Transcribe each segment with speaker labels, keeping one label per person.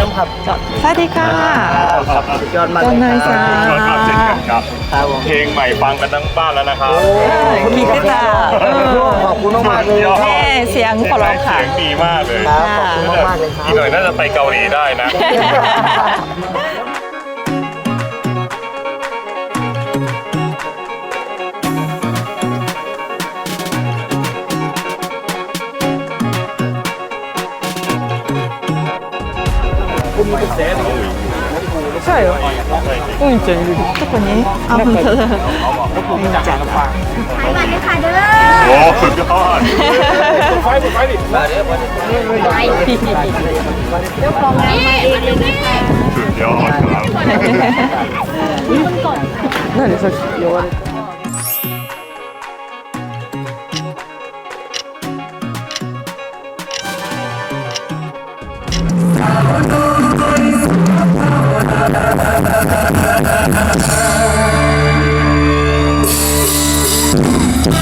Speaker 1: น้ำครับ
Speaker 2: สวัสดีค่ะ
Speaker 1: ครับสุดยอดมาก
Speaker 2: ต้นไม้จ้า
Speaker 3: ก็ทำเช่นกันครับ
Speaker 1: ครับผม
Speaker 3: เพลงใหม่ฟังกันทั้งบ้านแล้วนะครับ
Speaker 2: มีขึ้นมาเออ
Speaker 1: ขอบคุณมากๆเลยครับ
Speaker 2: แม่เสียงขอร้องค่ะ
Speaker 3: เสียงดีมากเลย
Speaker 1: ครับขอบคุณมากๆเลยครับ
Speaker 3: อีกหน่อยน่าจะไปเกาหลีได้นะ
Speaker 2: อุ้ยเจ๋งดิทุกคนนี้เอาคุณเธอ
Speaker 4: ขายบัตรเลยค่ะเด้อ
Speaker 3: โอ้สุดยอด
Speaker 4: ไปเจ้าของงานมาเองเลยนะคะ
Speaker 3: สุดยอดครับ
Speaker 2: นั่นเลยสักเดี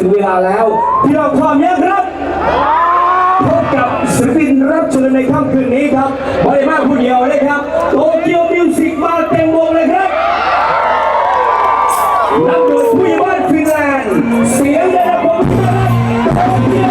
Speaker 2: ถึง
Speaker 4: เว
Speaker 5: ลาแล้ว พี่น้องพร้อมยังครับพบกับศิลปินรับเชิญในค่ำคืนนี้ครับบริมาผู้เดียวนะครับโตเกียวมิวสิกมาเต็มวงเลยครับนำโดยผู้ใหญ่บ้านฟินแลนด์เสียงได้รับ
Speaker 2: ผมครับ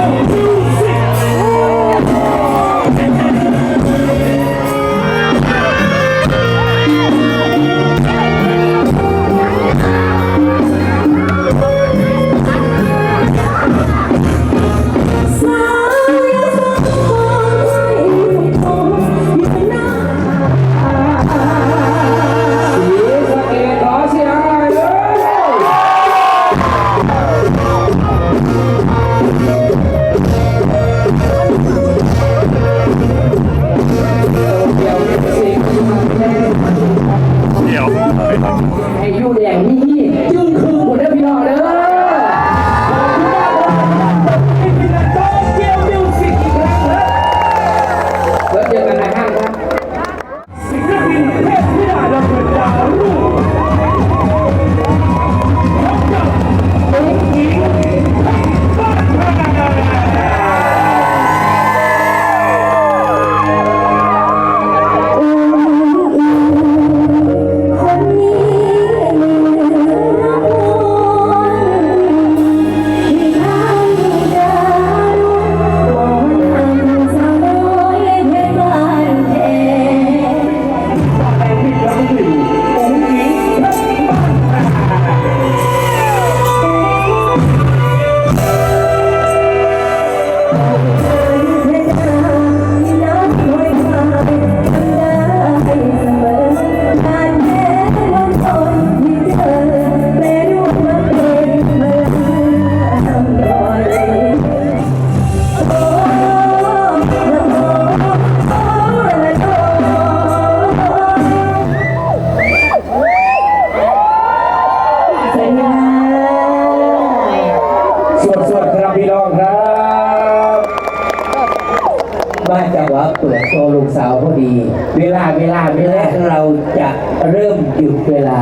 Speaker 2: ว่า
Speaker 4: จะว่าะเปิด
Speaker 5: โชว์ลูกสาวพอดี เวลาเวลาเวลาเราจะเริ่มหยุดเวลา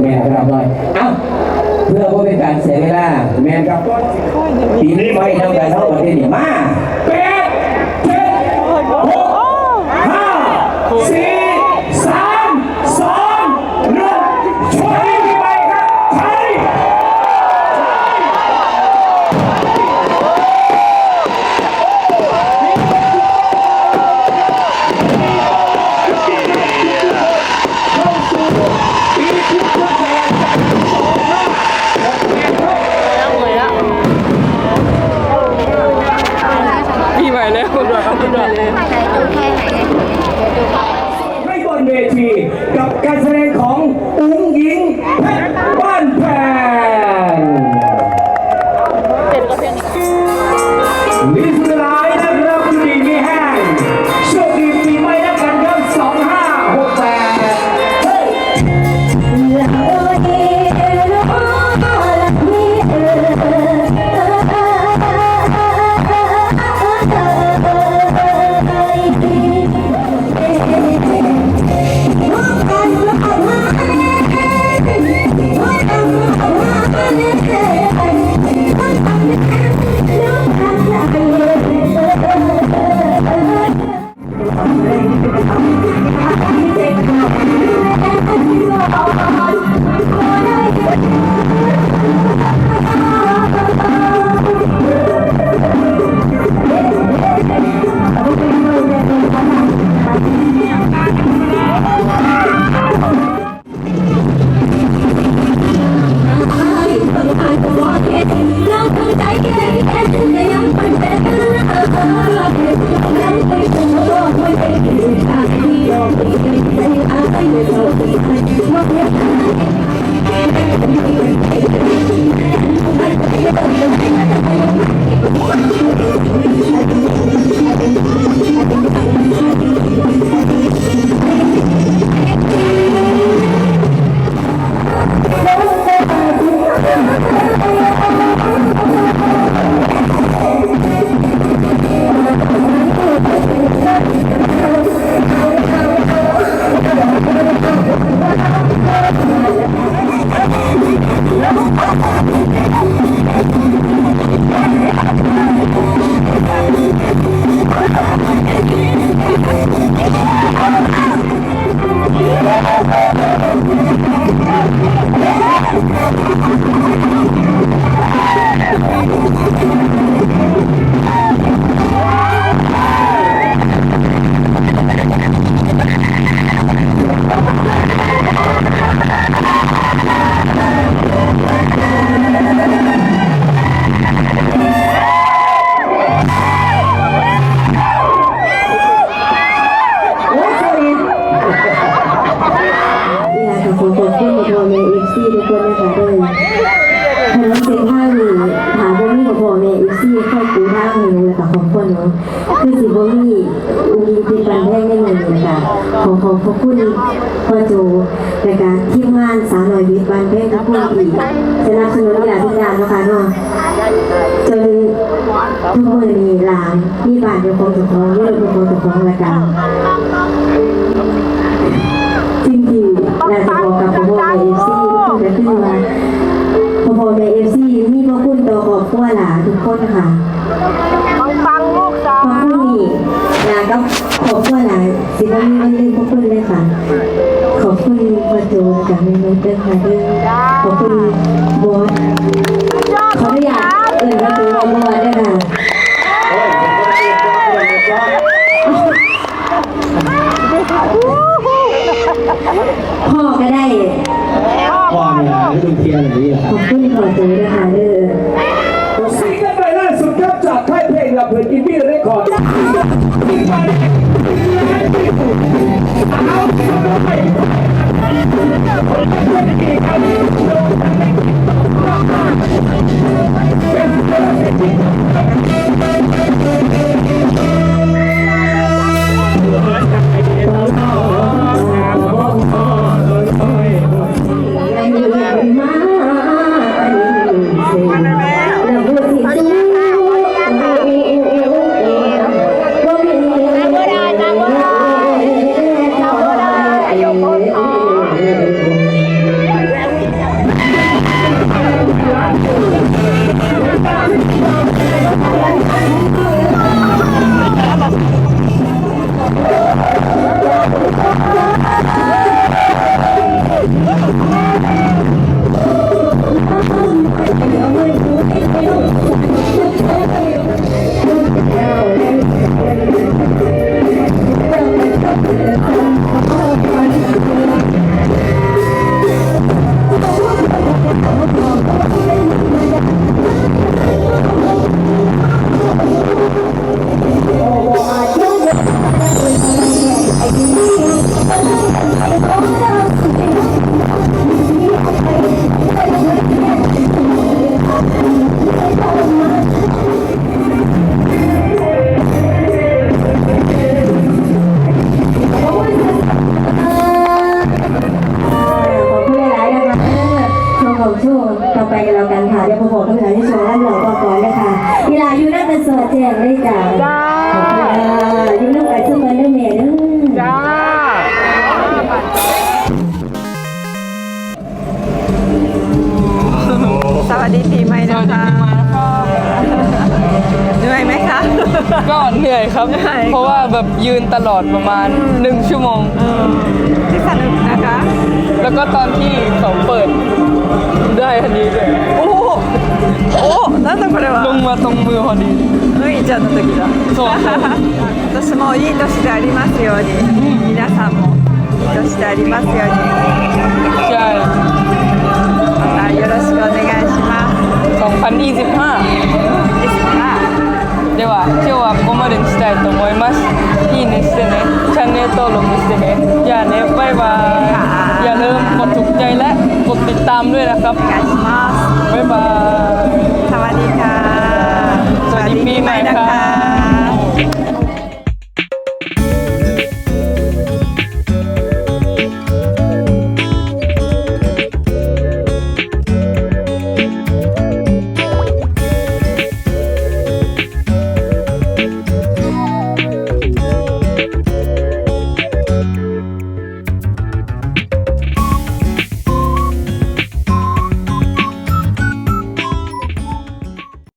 Speaker 5: แม่ครับหน่
Speaker 6: อยเอ้าเพื่อว่าเป็นการเสียเวลา แม่ครับปีนี้ไปทำการเท่าประเทศนี้มาเป็ Casanete. Casanete. Yeah. จะนับสนุนกีฬาทุกอย่างนะคะเนาะจนทุกมือมีหลานที่บ้านเป็นคงถูกของมีรถเป็นคนถูกของละกัน กับเพื่อนกินพี่เรคคอร์ด
Speaker 5: มา
Speaker 6: แจ้งเลยจ้า
Speaker 2: จ้า
Speaker 6: ขอบคุณค่ะอยู่น้ำกันเสมอเด้อแม่เด้อ
Speaker 2: จ้าสวัสดีปีใหม่นะคะเหนื่อยไหมคะ
Speaker 7: ก็เหนื่อยครับ
Speaker 2: เหนื่อย
Speaker 7: เพราะว่าแบบยืนตลอดประมาณหนึ่งชั่วโมง
Speaker 2: ที่สนุกนะคะ
Speaker 7: แล้วก็ตอนที่เขาเปิดได้อันนี้ด้วย
Speaker 2: โอ้โหโอ้なんだこれは
Speaker 7: ลงมาตรงมือพอดี
Speaker 2: 麦ちゃんの時だ
Speaker 7: そうそう
Speaker 2: 私もいい年でありますように皆さんもいい年でありますように
Speaker 7: ใช่
Speaker 2: またよろしくお願いします
Speaker 7: 2025
Speaker 2: ですが
Speaker 7: では今日はここまでにしたいと思いますいいねしてねチャンネル登録してねじゃあねバイバイอย่าลืมกดถูกใจและกดติดตามด้วยนะครับ
Speaker 2: お願いします
Speaker 7: บ๊ายบาย
Speaker 2: สวัสดีค่ะ สวัสดีปีใหม่นะคะ